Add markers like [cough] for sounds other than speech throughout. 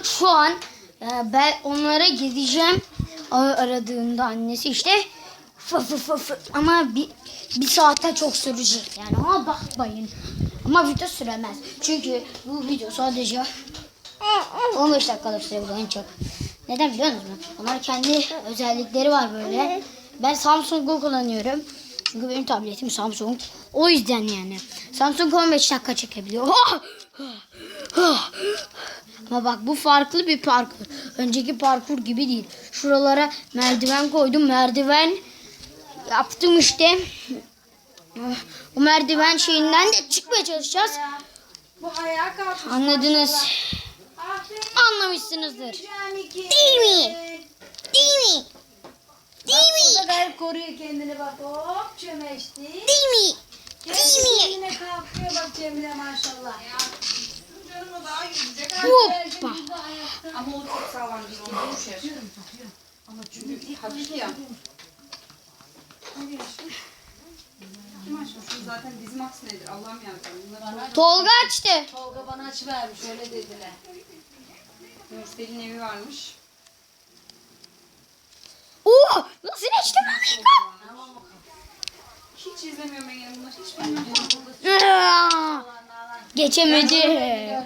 yok şu an. Ee, ben onlara gideceğim. Aradığında annesi işte. Fı fı fı fı. Ama bir, bir saate çok sürecek yani. Ama bakmayın. Ama video süremez. Çünkü bu video sadece 15 dakikalık sürebilir en çok. Neden biliyor musunuz? Onlar kendi özellikleri var böyle. Ben Samsung'u kullanıyorum. Çünkü benim tabletim Samsung. O yüzden yani. Samsung 15 dakika çekebiliyor. [laughs] Ama bak bu farklı bir parkur. Önceki parkur gibi değil. Şuralara merdiven koydum. Merdiven yaptım işte. O merdiven şeyinden de çıkmaya çalışacağız. Anladınız. Anlamışsınızdır. Değil mi? Değil mi? Değil Bu kadar koruyor kendini bak. Hop çömeşti. Değil mi? Kendisi yine kalkıyor bak Cemile maşallah. Canıma daha yüzecek. Hoppa. Ama o çok sağlam ciddi düşer. Ama çünkü hafif ya. Zaten dizim aks nedir? Allah'ım. Bunlar Tolga açtı. Tolga bana açı vermiş öyle dediler. Nursel'in evi varmış. Oo, nasıl geçtim Amerika? Hiç izlemiyorum ben bunları. Hiç bilmiyorum. Geçemedi.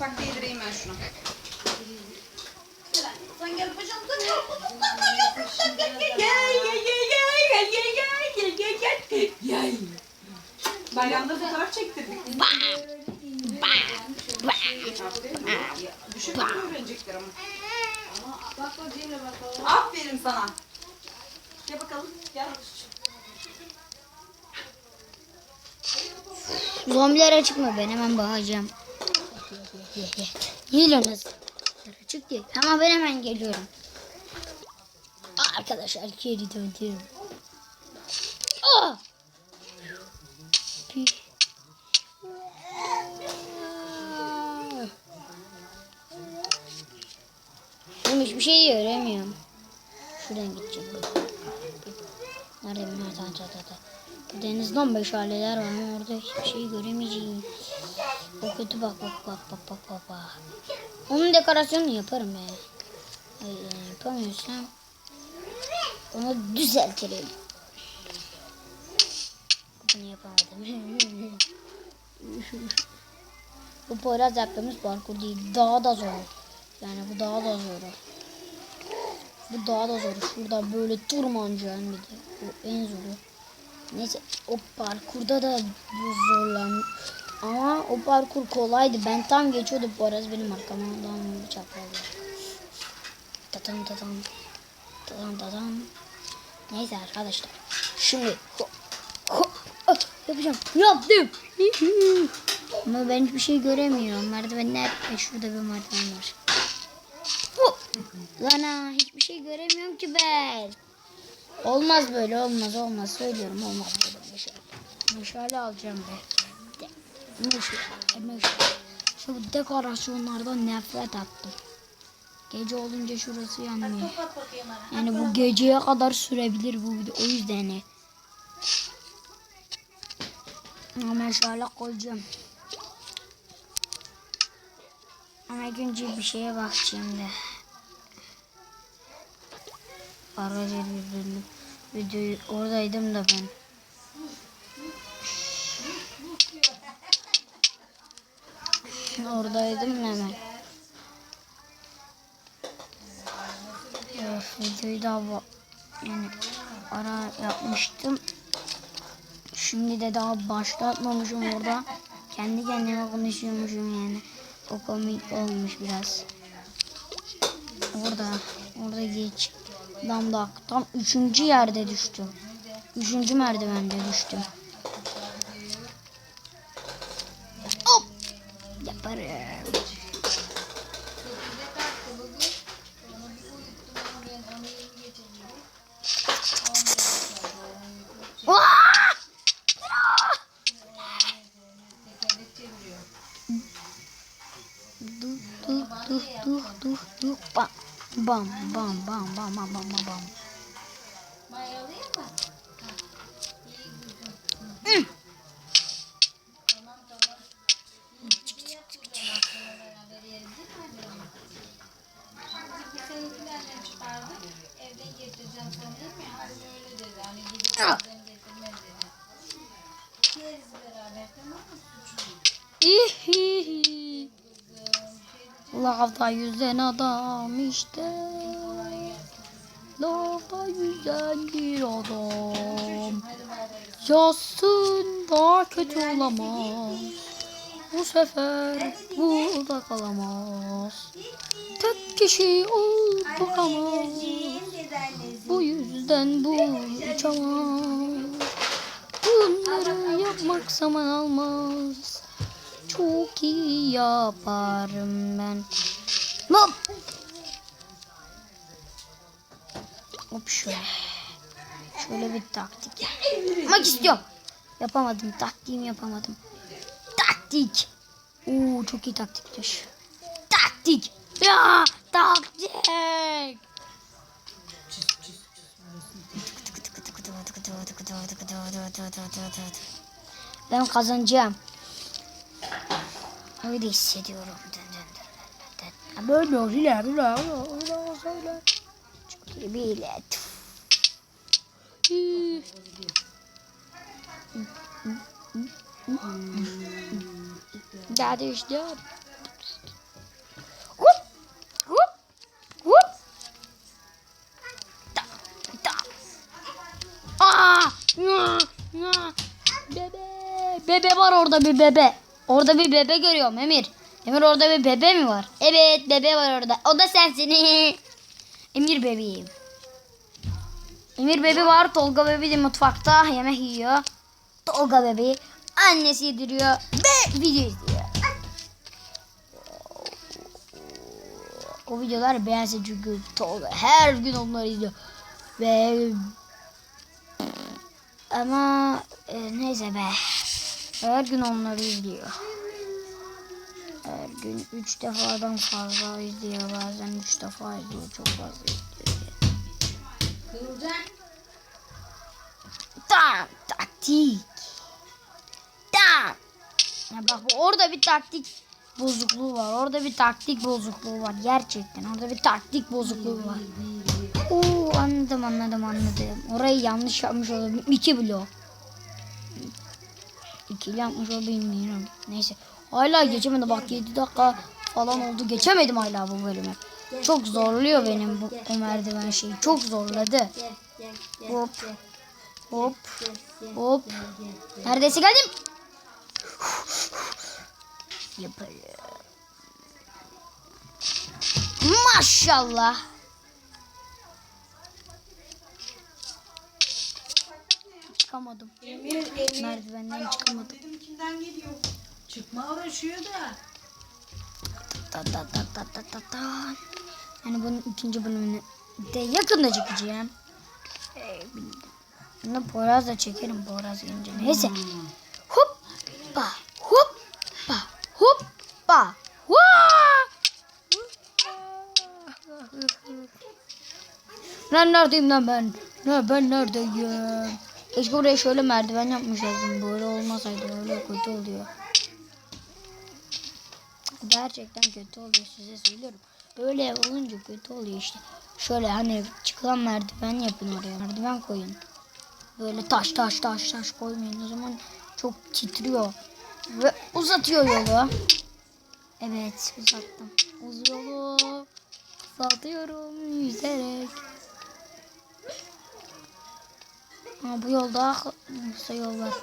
Bak değdireyim ben şunu. Sen gel bacağımda Bayramda fotoğraf çektirdik. Bam! Bam! Bam! Düşünme öğrenecekler ama. Aferin sana. Gel bakalım. Gel. Zombiler açık mı? Ben hemen bakacağım. Yiyorsunuz. Açık değil. Ama ben hemen geliyorum. Arkadaşlar geri döndüm. Şuradan gideceğim. Nerede bir nerede nerede nerede? Denizden meşaleler var ama orada hiçbir şey göremeyeceğim. O kötü bak bak bak bak bak bak bak. Onun dekorasyonunu yaparım ya. Yani yapamıyorsam onu düzeltirim. Bunu yapamadım. [laughs] bu Poyraz yaptığımız parkur değil. Daha da zor. Yani bu daha da zor. Bu daha da zor. Şurada böyle tırmanacaksın bir de. Bu en zoru. Neyse o parkurda da bu zorlan. Ama o parkur kolaydı. Ben tam geçiyordum. Poyraz benim arkamdan bıçakladı. Tatam tatam. Tatam tatam. Neyse arkadaşlar. Şimdi ho, ho, ah, yapacağım. Yaptım. Ama ben hiçbir şey göremiyorum. Merdivenler. Şurada bir merdiven var. Hu. Lan ha, hiçbir şey göremiyorum ki ben. Olmaz böyle olmaz olmaz söylüyorum olmaz böyle meşale. Meşale alacağım be. Meşale meşale. Şu dekorasyonlardan nefret ettim. Gece olunca şurası yanmıyor. Yani bu geceye kadar sürebilir bu video. O yüzden. Ama meşale koyacağım. İlk önce bir şeye bakacağım da. Aracı videoyu, videoyu oradaydım da ben. Oradaydım hemen. Evet, videoyu da yani ara yapmıştım. Şimdi de daha başlatmamışım orada. Kendi kendime konuşuyormuşum yani. O komik olmuş biraz. Orada, orada geç. Damda tam üçüncü yerde düştüm. Üçüncü merdivende düştüm. Hop! Yaparım. Duh duh bam. Bam bam bam bam bam bam bam bam. Ah! Lavda yüzen adam işte. Lavda yüzen bir adam. Yazsın daha kötü olamaz. Bu sefer burada kalamaz. Tek kişi ol bakamaz. Bu yüzden bu uçamaz. Bunları yapmak zaman almaz. Çok iyi yaparım ben. Hop. Hop şöyle. Şöyle bir taktik yapmak istiyorum. Yapamadım. Taktiğimi yapamadım. Taktik. Oo çok iyi taktikmiş. Taktik. Ya taktik. Ben kazanacağım. Öyle hissediyorum. Dın dın dın dın dın. Böyle öyle öyle öyle öyle. Çok iyi. Aa! Nya, nya. Bebe. Bebe var orada bir bebe. Orada bir bebe görüyorum Emir. Emir orada bir bebe mi var? Evet bebe var orada. O da sensin. [laughs] Emir bebeğim. Emir bebi var. Tolga bebi de mutfakta yemek yiyor. Tolga bebi annesi yediriyor ve video izliyor. O videolar beğensin çünkü Tolga her gün onları izliyor. Ve ama e, neyse be. Her gün onları izliyor. Her gün 3 defadan fazla izliyor. Bazen 3 defa izliyor. Çok fazla izliyor. Tam taktik. Tam. Ya bak orada bir taktik bozukluğu var. Orada bir taktik bozukluğu var. Gerçekten orada bir taktik bozukluğu var. Oo anladım anladım anladım. Orayı yanlış yapmış olabilirim. İki blok. İkili yapmış olabilirim. Neyse. Hala geçemedim. Bak 7 dakika falan oldu. Geçemedim hala bu bölümü. Çok zorluyor benim bu, bu merdiven şeyi. Çok zorladı. Hop. Hop. Hop. Neredeyse geldim. Yapalım. Maşallah. Çıkamadım. Emir, Emir. Merdivenden çıkamadım. Dedim kimden geliyor? Çıkma uğraşıyor da. Ta ta ta ta ta ta ta. Yani bunun ikinci bölümünü de yakında çekeceğim. Ee. Bunu Poyraz da çekerim Poyraz gelince. Neyse. Hoppa hoppa hoppa. Vaa! Ben neredeyim lan ben? Ne ben neredeyim? Keşke oraya şöyle merdiven yapmışlardım. Böyle olmasaydı öyle kötü oluyor. Gerçekten kötü oluyor size söylüyorum. Böyle olunca kötü oluyor işte. Şöyle hani çıkılan merdiven yapın oraya. Merdiven koyun. Böyle taş taş taş taş koymayın. O zaman çok titriyor. Ve uzatıyor yolu. Evet uzattım. Uz yolu uzatıyorum yüzerek. Ha, bu yolda kısa yol var.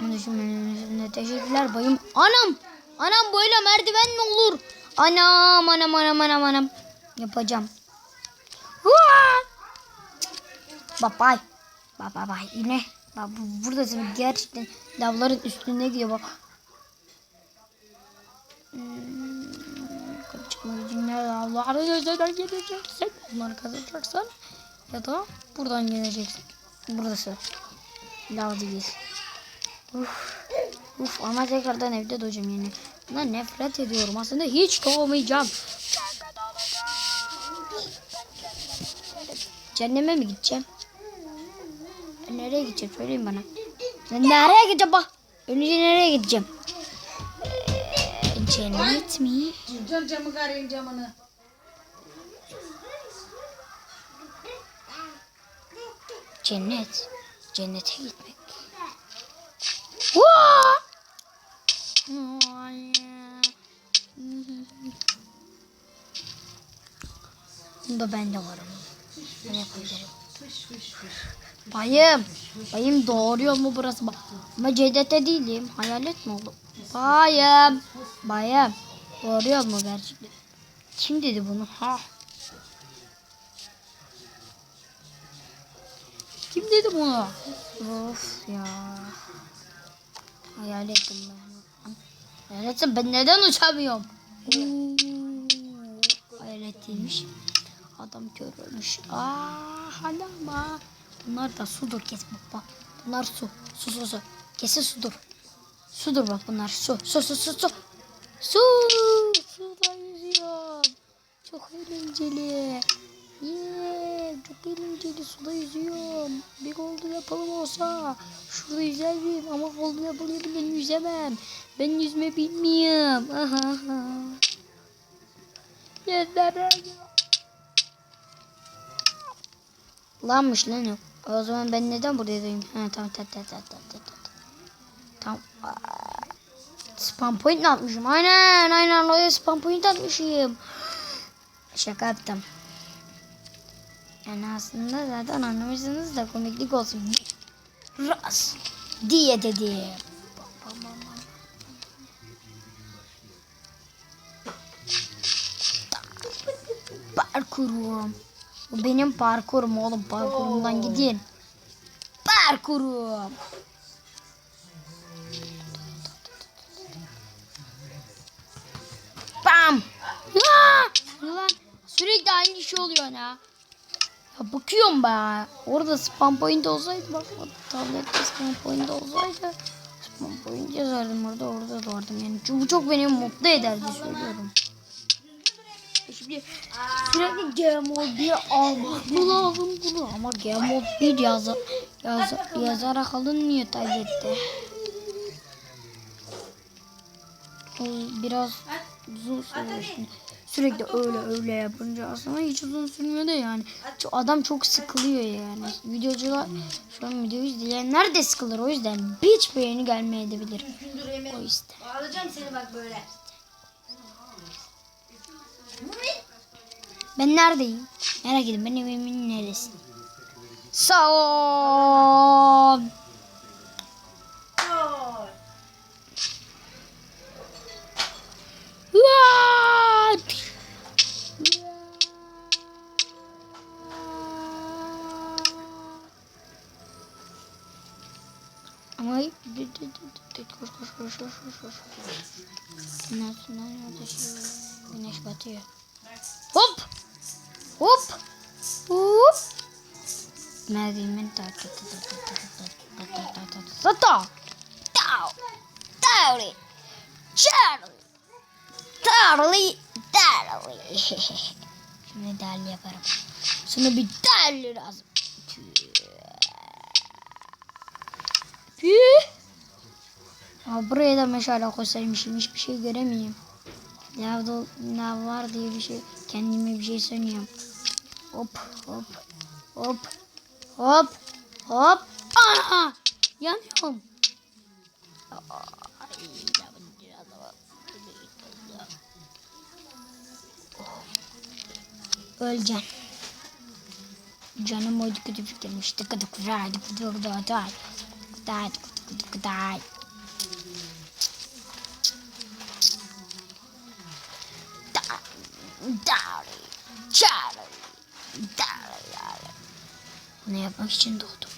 Bunu düşünmenin teşekkürler bayım. Anam! Anam böyle merdiven mi olur? Anam anam anam anam anam. Yapacağım. Bak bak bak yine. Bak bu, buradasın gerçekten lavların üstünde gidiyor bak. Hmm, ne lavların üzerinden geleceksin. Onları kazanacaksan ya da buradan geleceksin. Burası. Lav değil. Uf. Uf ama tekrardan evde doğacağım yani. Bundan nefret ediyorum. Aslında hiç doğmayacağım. Cehenneme mi gideceğim? Ben nereye gideceğim söyleyin bana. Ben nereye gideceğim bak. Önce nereye gideceğim? Ee, cennet mi? Cam camı karayın camını. Cennet. Cennete gitmek. Bunda ben de varım. Ne yapabilirim? Bayım. Bayım doğuruyor mu burası? Ama Cedet'te değilim. Hayalet mi oldu? Bayım. Bayım. Doğuruyor mu gerçekten? Kim dedi bunu? Ha. Bunu? Of ya. Hayaletim ben. Hayaletim ben neden uçamıyorum? Oo, Hayalet değilmiş. Adam kör olmuş. Aa halama. Bunlar da sudur kes bak. Bunlar su. Su su su. Kesin sudur. Sudur bak bunlar su. Su su su su. Su. Suda yüzüyorum. Çok eğlenceli. Yeah, çok eğlenceli suda yüzüyorum. Bir oldu yapalım olsa. Şurada yüzerdim ama oldu yapalım ben yüzemem. Ben yüzme bilmiyorum. Aha, aha. Yüzemem. Lanmış lan yok. O zaman ben neden buradayım? Ha tamam tamam tamam tamam tamam tamam. Tamam. Spam point atmışım. Aynen aynen oraya spam point atmışım. Şaka yaptım. Yani aslında zaten anlamışsınız da komiklik olsun. Ras diye dedi. Parkurum. Bu benim parkurum oğlum. Parkurumdan gidin. Parkurum. Bam. Sürekli aynı şey oluyor ya. Ya bakıyorum be. Orada spam point olsaydı bak tablette spam point olsaydı spam point yazardım orada orada doğardım yani. Çünkü çok beni mutlu ederdi söylüyorum. Şimdi sürekli 1 almak mı lazım bunu? Ama Game Mode 1 yaz, yaz, yazarak alınmıyor tablette. Biraz uzun şimdi. Sürekli öyle öyle yapınca aslında hiç uzun sürmüyor da yani. Şu adam çok sıkılıyor yani. Videocular şu an video izleyenler de sıkılır o yüzden hiç beğeni gelmeyebilir. Gündür Emir. O yüzden. Alacağım seni bak böyle. Ben neredeyim? Merak edin ben evimin neresi? Sağ ol. Koş koş koş koş koş. Güneş güneş güneş batıyor. Hop! Hop! Hop! Neredeyim takip Sata! Dow! Dowdy! Charlie! Darly! Darly! Şimdi darli yaparım. Sonra bir darli lazım. Püh! Ama buraya da meşale koysaymışım hiçbir şey göremeyeyim. Lavda lav var diye bir şey kendime bir şey sanıyorum. Hop hop hop hop hop. Ana! Yanıyorum. Öleceksin. Canım oydu kötü fikirmiş. Tıkı tıkı ray tıkı tıkı tıkı ray. Day tıkı tıkı tıkı Darling, Charlie, darling, darling. Bunu yapmak için doğdum.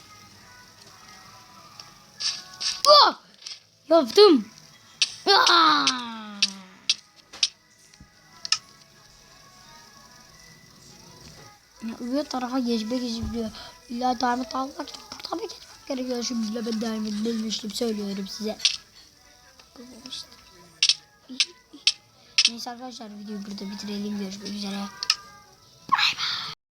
Oh! Yaptım. Ah! Ya öbür tarafa geçmek için diyor. İlla diamond almak için buradan da geçmek gerekiyor. Şimdi ben diamond bilmiştim söylüyorum size. Arkadaşlar videoyu burada bitirelim. Görüşmek üzere.